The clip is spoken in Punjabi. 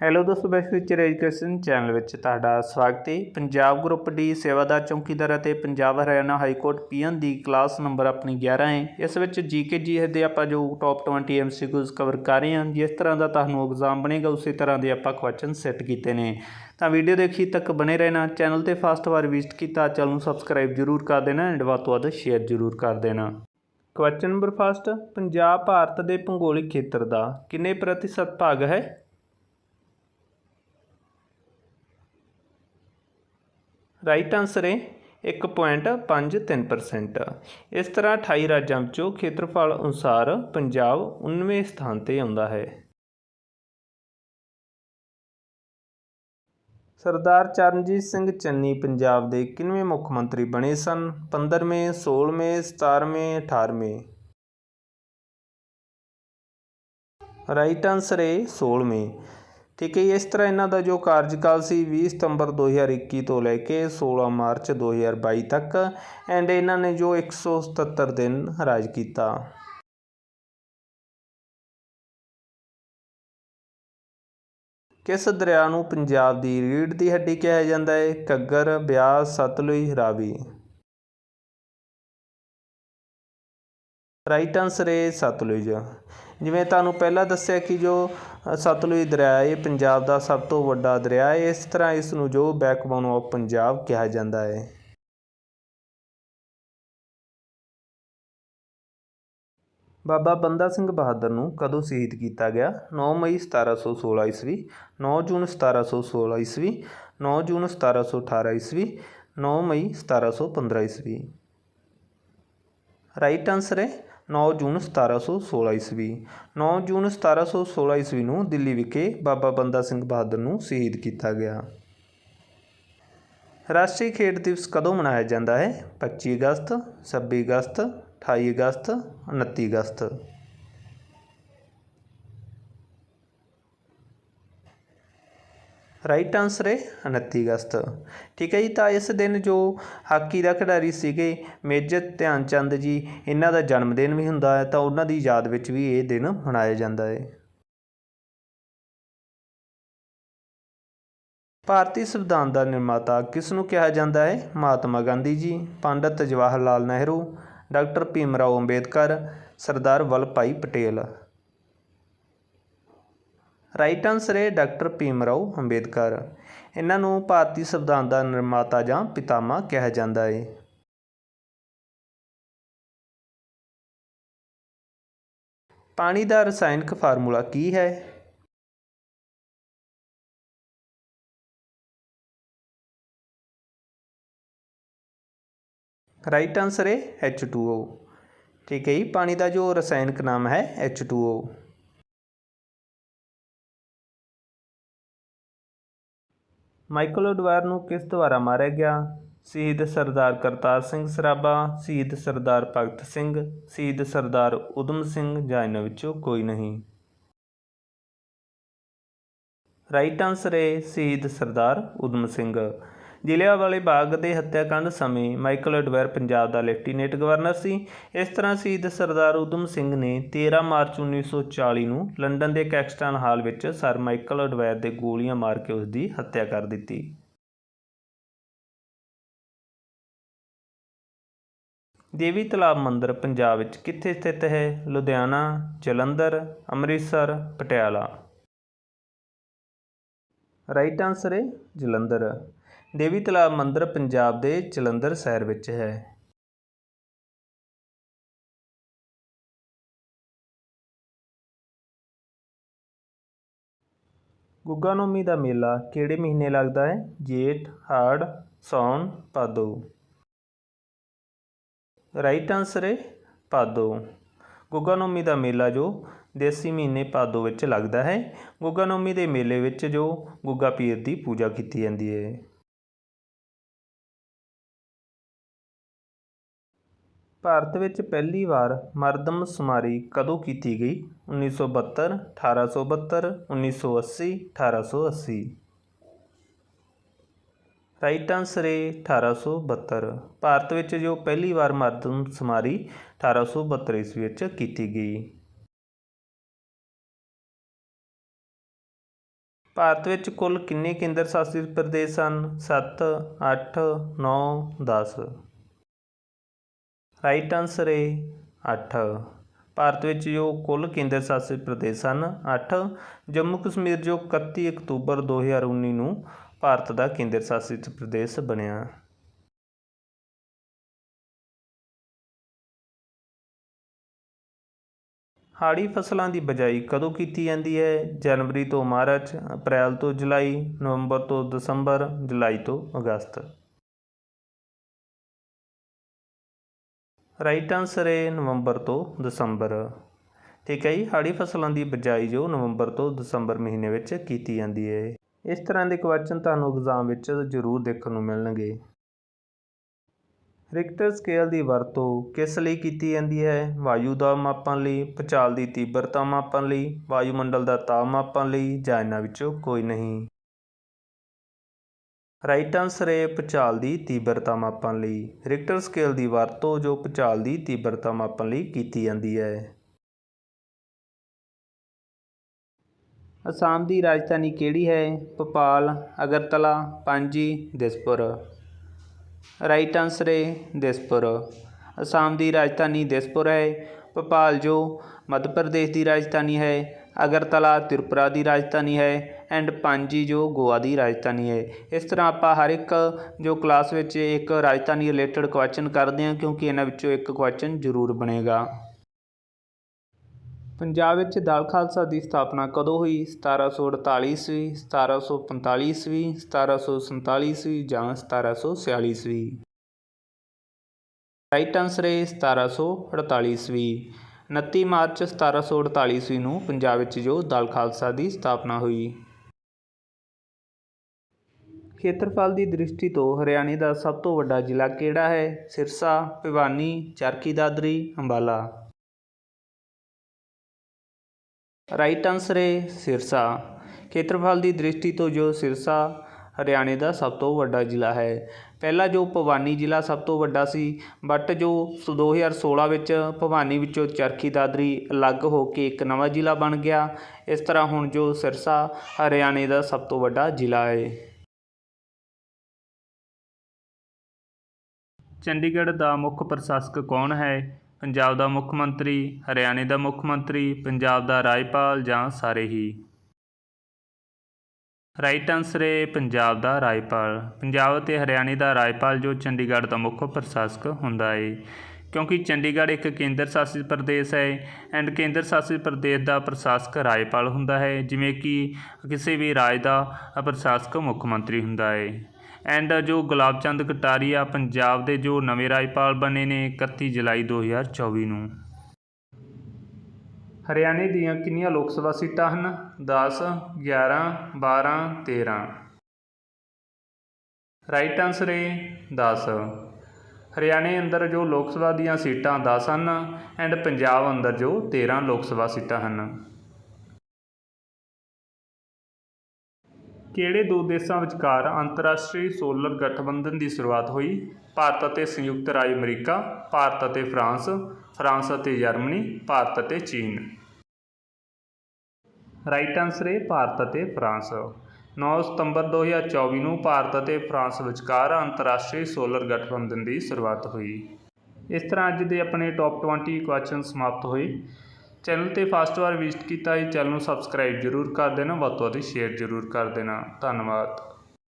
ਹੈਲੋ ਦੋਸਤੋ ਬੈਕ ਫਿਊਚਰ ਐਜੂਕੇਸ਼ਨ ਚੈਨਲ ਵਿੱਚ ਤੁਹਾਡਾ ਸਵਾਗਤ ਹੈ। ਪੰਜਾਬ ਗਰੁੱਪ ਡੀ ਸੇਵਾਦਾਰ ਚੌਕੀਦਾਰ ਅਤੇ Punjab Haryana high court P N ਦੀ ਕਲਾਸ ਨੰਬਰ ਆਪਣੀ 11 ਹੈ। ਇਸ ਵਿੱਚ ਜੀਕੇ ਜੀ ਦੇ ਆਪਾਂ ਜੋ ਟੌਪ 20 ਐਮਸੀਕਿਊਜ਼ ਕਵਰ ਕਰ ਰਹੇ ਹਾਂ, ਜਿਸ ਤਰ੍ਹਾਂ ਦਾ ਤੁਹਾਨੂੰ ਐਗਜ਼ਾਮ ਬਣੇਗਾ, ਉਸੇ ਤਰ੍ਹਾਂ ਦੇ ਆਪਾਂ ਕੁਐਸਚਨ ਸੈੱਟ ਕੀਤੇ ਨੇ। ਤਾਂ ਵੀਡੀਓ ਦੇਖੀ ਤੱਕ ਬਣੇ ਰਹਿਣਾ ਚੈਨਲ ਤੇ ਫਸਟ ਵਾਰ ਵਿਜ਼ਿਟ ਕੀਤਾ, ਚੈਨਲ ਨੂੰ ਸਬਸਕ੍ਰਾਈਬ ਜਰੂਰ ਕਰ ਦੇਣਾ ਐਂਡ ਵੱਧ ਤੋਂ ਵੱਧ ਸ਼ੇਅਰ ਜਰੂਰ ਕਰ ਦੇਣਾ। Question number first Punjab Bharat ਦੇ ਭੂਗੋਲਿਕ ਖੇਤਰ ਦਾ ਕਿੰਨੇ ਪ੍ਰਤੀਸ਼ਤ ਭਾਗ ਹੈ? ਰਾਈਟ ਆਨਸਰ ਹੈ 1.53% ਇਸ ਤਰ੍ਹਾਂ 28 ਰਾਜਾਂ ਵਿੱਚੋਂ ਖੇਤਰਫਲ ਅਨੁਸਾਰ ਪੰਜਾਬ 19ਵੇਂ ਸਥਾਨ ਤੇ ਆਉਂਦਾ ਹੈ। ਸਰਦਾਰ ਚਰਨਜੀਤ ਸਿੰਘ ਚੰਨੀ ਪੰਜਾਬ ਦੇ ਕਿੰਨਵੇਂ ਮੁੱਖ ਮੰਤਰੀ ਬਣੇ ਸਨ? 15ਵੇਂ 16ਵੇਂ 17ਵੇਂ 18ਵੇਂ ਰਾਈਟ ਆਨਸਰ ਹੈ 16ਵੇਂ ਠੀਕ ਹੈ ਇਸ ਤਰ੍ਹਾਂ ਇਹਨਾਂ ਦਾ ਜੋ ਕਾਰਜਕਾਲ ਸੀ 20 ਸਤੰਬਰ 2021 ਤੋਂ ਲੈ ਕੇ 16 ਮਾਰਚ 2022 ਤੱਕ ਐਂਡ ਇਹਨਾਂ ਨੇ ਜੋ 177 ਦਿਨ ਰਾਜ ਕੀਤਾ। ਕਿਸ ਦਰਿਆ ਨੂੰ ਪੰਜਾਬ ਦੀ ਰੀੜ ਦੀ ਹੱਡੀ ਕਿਹਾ ਜਾਂਦਾ ਹੈ? ਘੱਗਰ, ਬਿਆਸ, ਸਤਲੁਜ, ਰਾਵੀ। ਰਾਈਟ ਆਨਸਰ ਹੈ ਸਤਲੁਜ। ਜਿਵੇਂ ਤੁਹਾਨੂੰ ਪਹਿਲਾਂ ਦੱਸਿਆ ਕਿ ਜੋ ਸਤਲੁਜ ਦਰਿਆ ਇਹ ਪੰਜਾਬ ਦਾ ਸਭ ਤੋਂ ਵੱਡਾ ਦਰਿਆ ਹੈ। ਇਸ ਤਰ੍ਹਾਂ ਇਸ ਨੂੰ ਜੋ ਬੈਕਬੋਨ ਆਫ ਪੰਜਾਬ ਕਿਹਾ ਜਾਂਦਾ ਹੈ। ਬਾਬਾ ਬੰਦਾ ਸਿੰਘ ਬਹਾਦਰ ਨੂੰ ਕਦੋਂ ਸ਼ਹੀਦ ਕੀਤਾ ਗਿਆ? 9 ਮਈ 1716 ਈਸਵੀ 9 ਜੂਨ 1716 ਈਸਵੀ 9 ਜੂਨ 1718 ਈਸਵੀ 9 ਮਈ 1715 ਈਸਵੀ। ਰਾਈਟ ਆਨਸਰ ਹੈ। 9 ਜੂਨ 1716 ਈਸਵੀ। 9 ਜੂਨ 1716 ਈਸਵੀ ਨੂੰ ਦਿੱਲੀ ਵਿਖੇ ਬਾਬਾ ਬੰਦਾ ਸਿੰਘ ਬਹਾਦਰ ਨੂੰ ਸ਼ਹੀਦ ਕੀਤਾ ਗਿਆ। ਰਾਸ਼ਟਰੀ ਖੇਡ ਦਿਵਸ ਕਦੋਂ ਮਨਾਇਆ ਜਾਂਦਾ ਹੈ? 25 ਅਗਸਤ 26 ਅਗਸਤ 28 ਅਗਸਤ 29 ਅਗਸਤ। ਰਾਈਟ ਆਨਸਰ ਹੈ 29 ਅਗਸਤ। ਠੀਕ ਹੈ ਜੀ, ਤਾਂ ਇਸ ਦਿਨ ਜੋ ਹਾਕੀ ਦਾ ਖਿਡਾਰੀ ਸੀਗੇ, ਮੇਜਰ ਧਿਆਨ ਚੰਦ ਜੀ, ਇਹਨਾਂ ਦਾ ਜਨਮ ਦਿਨ ਵੀ ਹੁੰਦਾ ਹੈ, ਤਾਂ ਉਹਨਾਂ ਦੀ ਯਾਦ ਵਿੱਚ ਵੀ ਇਹ ਦਿਨ ਮਨਾਇਆ ਜਾਂਦਾ ਹੈ। ਭਾਰਤੀ ਸੰਵਿਧਾਨ ਦਾ ਨਿਰਮਾਤਾ ਕਿਸ ਨੂੰ ਕਿਹਾ ਜਾਂਦਾ ਹੈ? Mahatma Gandhi ji, Pandit Jawahar Lal Nehru, doctor Bhim Rao Ambedkar, Sardar Vallabh Bhai Patel. Right answer ਹੈ ਡਾਕਟਰ ਭੀਮ ਰਾਓ ਅੰਬੇਦਕਰ। ਇਹਨਾਂ ਨੂੰ ਭਾਰਤੀ ਸੰਵਿਧਾਨ ਦਾ ਨਿਰਮਾਤਾ ਜਾਂ ਪਿਤਾਮਾ ਕਿਹਾ ਜਾਂਦਾ ਹੈ ਪਾਣੀ ਦਾ ਰਸਾਇਣਕ ਫਾਰਮੂਲਾ ਕੀ ਹੈ? ਰਾਈਟ ਆਨਸਰ ਹੈ H2O ਠੀਕ ਹੈ ਜੀ, ਪਾਣੀ ਦਾ ਜੋ ਰਸਾਇਣਕ ਨਾਮ ਹੈ H2O ਮਾਈਕਲ ਓਡਵਾਇਰ ਨੂੰ ਕਿਸ ਦੁਆਰਾ ਮਾਰਿਆ ਗਿਆ? ਸ਼ਹੀਦ ਸਰਦਾਰ ਕਰਤਾਰ ਸਿੰਘ ਸਰਾਭਾ, ਸ਼ਹੀਦ ਸਰਦਾਰ ਭਗਤ ਸਿੰਘ, ਸ਼ਹੀਦ ਸਰਦਾਰ ਉਦਮ ਸਿੰਘ ਜਾਂ ਇਹਨਾਂ ਵਿੱਚੋਂ ਕੋਈ ਨਹੀਂ। ਰਾਈਟ ਆਨਸਰ ਹੈ ਸ਼ਹੀਦ ਸਰਦਾਰ ਉਦਮ ਸਿੰਘ। ਜ਼ਿਲ੍ਹਿਆਂਵਾਲੇ ਬਾਗ ਦੇ ਹੱਤਿਆਕਾਂਡ ਸਮੇਂ ਮਾਈਕਲ ਐਡਵਾਇਰ ਪੰਜਾਬ ਦਾ ਲੈਫਟੀਨੈਂਟ ਗਵਰਨਰ ਸੀ। ਇਸ ਤਰ੍ਹਾਂ ਸ਼ਹੀਦ ਸਰਦਾਰ ਉਦਮ ਸਿੰਘ ਨੇ 13 ਮਾਰਚ 1940 ਨੂੰ ਲੰਡਨ ਦੇ ਕੈਕਸਟਨ ਹਾਲ ਵਿੱਚ ਸਰ ਮਾਈਕਲ ਐਡਵਾਇਰ ਦੇ ਗੋਲੀਆਂ ਮਾਰ ਕੇ ਉਸ ਦੀ ਹੱਤਿਆ ਕਰ ਦਿੱਤੀ। ਦੇਵੀ ਤਲਾਬ ਮੰਦਿਰ ਪੰਜਾਬ ਵਿੱਚ ਕਿੱਥੇ ਸਥਿਤ ਹੈ? ਲੁਧਿਆਣਾ, ਜਲੰਧਰ, ਅੰਮ੍ਰਿਤਸਰ, ਪਟਿਆਲਾ। ਰਾਈਟ ਆਨਸਰ ਹੈ ਜਲੰਧਰ। ਦੇਵੀ ਤਲਾਬ ਮੰਦਰ ਪੰਜਾਬ ਦੇ ਜਲੰਧਰ ਸ਼ਹਿਰ ਵਿੱਚ ਹੈ। ਗੁੱਗਾ ਨੌਮੀ ਦਾ ਮੇਲਾ ਕਿਹੜੇ ਮਹੀਨੇ ਲੱਗਦਾ ਹੈ? ਜੇਠ, ਹਾੜ ਸੌਣ ਪਾਦੋ ਰਾਈਟ ਆਨਸਰ ਹੈ ਭਾਦੋ। ਗੁੱਗਾ ਨੌਮੀ ਦਾ ਮੇਲਾ ਜੋ ਦੇਸੀ ਮਹੀਨੇ ਭਾਦੋ ਵਿੱਚ ਲੱਗਦਾ ਹੈ। ਗੁੱਗਾ ਨੌਮੀ ਦੇ ਮੇਲੇ ਵਿੱਚ ਜੋ ਗੁੱਗਾ ਪੀਰ ਦੀ ਪੂਜਾ ਕੀਤੀ ਜਾਂਦੀ ਹੈ। ਭਾਰਤ ਵਿੱਚ ਪਹਿਲੀ ਵਾਰ ਮਰਦਮਸ਼ੁਮਾਰੀ ਕਦੋਂ ਕੀਤੀ ਗਈ? 1972 1872 1980 1880 ਰਾਈਟ ਆਨਸਰ ਹੈ 1872 ਭਾਰਤ ਵਿੱਚ ਜੋ ਪਹਿਲੀ ਵਾਰ ਮਰਦਮਸ਼ੁਮਾਰੀ 1872 ਈਸਵੀ ਵਿੱਚ ਕੀਤੀ ਗਈ। ਭਾਰਤ ਵਿੱਚ ਕੁੱਲ ਕਿੰਨੇ ਕੇਂਦਰ ਸ਼ਾਸਿਤ ਪ੍ਰਦੇਸ਼ ਹਨ 7 8 9 10 ਰਾਈਟ ਆਨਸਰ ਹੈ 8 ਭਾਰਤ ਵਿੱਚ ਜੋ ਕੁੱਲ ਕੇਂਦਰ ਸ਼ਾਸਿਤ ਪ੍ਰਦੇਸ਼ ਹਨ 8 ਜੰਮੂ ਕਸ਼ਮੀਰ ਜੋ 31 ਅਕਤੂਬਰ 2019 ਨੂੰ ਭਾਰਤ ਦਾ ਕੇਂਦਰ ਸ਼ਾਸਿਤ ਪ੍ਰਦੇਸ਼ ਬਣਿਆ। ਹਾੜੀ ਫਸਲਾਂ ਦੀ ਬਜਾਈ ਕਦੋਂ ਕੀਤੀ ਜਾਂਦੀ ਹੈ? ਜਨਵਰੀ ਤੋਂ ਮਾਰਚ, ਅਪ੍ਰੈਲ ਤੋਂ ਜੁਲਾਈ, ਨਵੰਬਰ ਤੋਂ ਦਸੰਬਰ, ਜੁਲਾਈ ਤੋਂ ਅਗਸਤ। ਰਾਈਟ ਆਨਸਰ ਹੈ ਨਵੰਬਰ ਤੋਂ ਦਸੰਬਰ। ਠੀਕ ਹੈ ਜੀ ਹਾੜੀ ਫਸਲਾਂ ਦੀ ਬਜਾਈ ਜੋ ਨਵੰਬਰ ਤੋਂ ਦਸੰਬਰ ਮਹੀਨੇ ਵਿੱਚ ਕੀਤੀ ਜਾਂਦੀ ਹੈ ਇਸ ਤਰ੍ਹਾਂ ਦੇ ਕੁਐਸਚਨ ਤੁਹਾਨੂੰ ਐਗਜ਼ਾਮ ਵਿੱਚ ਜ਼ਰੂਰ ਦੇਖਣ ਨੂੰ ਮਿਲਣਗੇ। ਰਿਕਟਰ ਸਕੇਲ ਦੀ ਵਰਤੋਂ ਕਿਸ ਲਈ ਕੀਤੀ ਜਾਂਦੀ ਹੈ? ਵਾਯੂ ਦਾ ਮਾਪਣ ਲਈ ਭੂਚਾਲ ਦੀ ਤੀਬਰਤਾ ਮਾਪਣ ਲਈ, ਵਾਯੂਮੰਡਲ ਦਾ ਤਾਪ ਮਾਪਣ ਲਈ ਜਾਂ ਇਹਨਾਂ ਵਿੱਚੋਂ ਕੋਈ ਨਹੀਂ? ਰਾਈਟ ਆਨਸਰ ਹੈ ਭੂਚਾਲ ਦੀ ਤੀਬਰਤਾ ਮਾਪਣ ਲਈ। ਰਿਕਟਰ ਸਕੇਲ ਦੀ ਵਰਤੋਂ ਜੋ ਭੂਚਾਲ ਦੀ ਤੀਬਰਤਾ ਮਾਪਣ ਲਈ ਕੀਤੀ ਜਾਂਦੀ ਹੈ। ਅਸਾਮ ਦੀ ਰਾਜਧਾਨੀ ਕਿਹੜੀ ਹੈ? ਭੋਪਾਲ, ਅਗਰਤਲਾ, ਪਾਂਜੀ, ਦਿਸਪੁਰ। ਰਾਈਟ ਆਨਸਰ ਹੈ ਦਿਸਪੁਰ। ਅਸਾਮ ਦੀ ਰਾਜਧਾਨੀ ਦਿਸਪੁਰ ਹੈ। ਭੋਪਾਲ ਜੋ ਮੱਧ ਪ੍ਰਦੇਸ਼ ਦੀ ਰਾਜਧਾਨੀ ਹੈ ਅਗਰਤਲਾ ਤ੍ਰਿਪੁਰਾ ਦੀ ਰਾਜਧਾਨੀ ਹੈ ਐਂਡ ਪਾਂਜੀ ਜੋ ਗੋਆ ਦੀ ਰਾਜਧਾਨੀ ਹੈ। ਇਸ ਤਰ੍ਹਾਂ ਆਪਾਂ ਹਰ ਇੱਕ ਜੋ ਕਲਾਸ ਵਿੱਚ ਇੱਕ ਰਾਜਧਾਨੀ ਰਿਲੇਟਡ ਕੁਐਸਚਨ ਕਰਦੇ ਹਾਂ ਕਿਉਂਕਿ ਇਹਨਾਂ ਵਿੱਚੋਂ ਇੱਕ ਕੁਐਸਚਨ ਜ਼ਰੂਰ ਬਣੇਗਾ। ਪੰਜਾਬ ਵਿੱਚ ਦਲ ਖਾਲਸਾ ਦੀ ਸਥਾਪਨਾ ਕਦੋਂ ਹੋਈ? 1748 ਈਸਵੀ 1745 ਈਸਵੀ 1747 ਈਸਵੀ ਜਾਂ 1746 ਈਸਵੀ? ਰਾਈਟ ਆਨਸਰ ਹੈ 1748 ਈਸਵੀ। 29 ਮਾਰਚ 1748 ਈਸਵੀ ਨੂੰ ਪੰਜਾਬ ਵਿੱਚ ਜੋ ਦਲ ਖਾਲਸਾ ਦੀ ਸਥਾਪਨਾ ਹੋਈ। ਖੇਤਰਫਲ ਦੀ ਦ੍ਰਿਸ਼ਟੀ ਤੋਂ ਹਰਿਆਣੇ ਦਾ ਸਭ ਤੋਂ ਵੱਡਾ ਜ਼ਿਲ੍ਹਾ ਕਿਹੜਾ ਹੈ? ਸਿਰਸਾ, ਭਿਵਾਨੀ, ਚਰਖੀ ਦਾਦਰੀ, ਅੰਬਾਲਾ। ਰਾਈਟ ਆਨਸਰ ਹੈ ਸਿਰਸਾ। ਖੇਤਰਫਲ ਦੀ ਦ੍ਰਿਸ਼ਟੀ ਤੋਂ ਜੋ ਸਿਰਸਾ ਹਰਿਆਣੇ ਦਾ ਸਭ ਤੋਂ ਵੱਡਾ ਜ਼ਿਲ੍ਹਾ ਹੈ। ਪਹਿਲਾਂ ਜੋ ਭਵਾਨੀ ਜ਼ਿਲ੍ਹਾ ਸਭ ਤੋਂ ਵੱਡਾ ਸੀ ਬਟ ਜੋ 2016 ਵਿੱਚ ਭਵਾਨੀ ਵਿੱਚੋਂ ਚਰਖੀ ਦਾਦਰੀ ਅਲੱਗ ਹੋ ਕੇ ਇੱਕ ਨਵਾਂ ਜ਼ਿਲ੍ਹਾ ਬਣ ਗਿਆ। ਇਸ ਤਰ੍ਹਾਂ ਹੁਣ ਜੋ ਸਿਰਸਾ, ਹਰਿਆਣੇ ਦਾ ਸਭ ਤੋਂ ਵੱਡਾ ਜ਼ਿਲ੍ਹਾ ਹੈ ਚੰਡੀਗੜ੍ਹ ਦਾ ਮੁੱਖ ਪ੍ਰਸ਼ਾਸਕ ਕੌਣ ਹੈ? ਪੰਜਾਬ ਦਾ ਮੁੱਖ ਮੰਤਰੀ, ਹਰਿਆਣੇ ਦਾ ਮੁੱਖ ਮੰਤਰੀ, ਪੰਜਾਬ ਦਾ ਰਾਜਪਾਲ ਜਾਂ ਸਾਰੇ ਹੀ? ਰਾਈਟ ਆਨਸਰ ਹੈ ਪੰਜਾਬ ਦਾ ਰਾਜਪਾਲ। ਪੰਜਾਬ ਅਤੇ ਹਰਿਆਣੇ ਦਾ ਰਾਜਪਾਲ ਜੋ ਚੰਡੀਗੜ੍ਹ ਦਾ ਮੁੱਖ ਪ੍ਰਸ਼ਾਸਕ ਹੁੰਦਾ ਹੈ। ਕਿਉਂਕਿ ਚੰਡੀਗੜ੍ਹ ਇੱਕ ਕੇਂਦਰ ਸ਼ਾਸਿਤ ਪ੍ਰਦੇਸ਼ ਹੈ ਐਂਡ ਕੇਂਦਰ ਸ਼ਾਸਿਤ ਪ੍ਰਦੇਸ਼ ਦਾ ਪ੍ਰਸ਼ਾਸਕ ਰਾਜਪਾਲ ਹੁੰਦਾ ਹੈ। ਜਿਵੇਂ ਕਿ ਕਿਸੇ ਵੀ ਰਾਜ ਦਾ ਪ੍ਰਸ਼ਾਸਕ ਮੁੱਖ ਮੰਤਰੀ ਹੁੰਦਾ ਹੈ। ਐਂਡ ਜੋ ਗੁਲਾਬ ਚੰਦ ਕਟਾਰੀਆ ਪੰਜਾਬ ਦੇ ਜੋ ਨਵੇਂ ਰਾਜਪਾਲ ਬਣੇ ਨੇ 31 ਜੁਲਾਈ 2024 ਨੂੰ। ਹਰਿਆਣੇ ਦੀਆਂ ਕਿੰਨੀਆਂ ਲੋਕ ਸਭਾ ਸੀਟਾਂ ਹਨ? 10 11 12 13 ਰਾਈਟ ਆਨਸਰ ਹੈ 10 ਹਰਿਆਣੇ ਅੰਦਰ ਜੋ ਲੋਕ ਸਭਾ ਦੀਆਂ ਸੀਟਾਂ 10 ਹਨ ਐਂਡ ਪੰਜਾਬ ਅੰਦਰ ਜੋ 13 ਲੋਕ ਸਭਾ ਸੀਟਾਂ ਹਨ। ਕਿਹੜੇ ਦੋ ਦੇਸ਼ਾਂ ਵਿਚਕਾਰ ਅੰਤਰਰਾਸ਼ਟਰੀ ਸੋਲਰ ਗਠਬੰਧਨ ਦੀ ਸ਼ੁਰੂਆਤ ਹੋਈ? ਭਾਰਤ ਅਤੇ ਸੰਯੁਕਤ ਰਾਜ ਅਮਰੀਕਾ, ਭਾਰਤ ਅਤੇ ਫਰਾਂਸ ਫਰਾਂਸ ਅਤੇ ਜਰਮਨੀ, ਭਾਰਤ ਅਤੇ ਚੀਨ। ਰਾਈਟ ਆਨਸਰ ਹੈ ਭਾਰਤ ਅਤੇ ਫਰਾਂਸ। 9 ਸਤੰਬਰ 2024 ਨੂੰ ਭਾਰਤ ਅਤੇ ਫਰਾਂਸ ਵਿਚਕਾਰ ਅੰਤਰਰਾਸ਼ਟਰੀ ਸੋਲਰ ਗਠਬੰਧਨ ਦੀ ਸ਼ੁਰੂਆਤ ਹੋਈ। ਇਸ ਤਰ੍ਹਾਂ ਅੱਜ ਦੇ ਆਪਣੇ ਟੌਪ 20 ਕੁਐਸਚਨ ਸਮਾਪਤ ਹੋਏ। ਚੈਨਲ ਤੇ ਫਸਟ ਵਾਰ ਵਿਜ਼ਿਟ ਕੀਤਾ ਹੈ ਚੈਨਲ ਨੂੰ ਸਬਸਕ੍ਰਾਈਬ ਜ਼ਰੂਰ ਕਰ ਦੇਣਾ, ਵੱਧ ਤੋਂ ਵੱਧ ਸ਼ੇਅਰ ਜ਼ਰੂਰ ਕਰ ਦੇਣਾ। ਧੰਨਵਾਦ।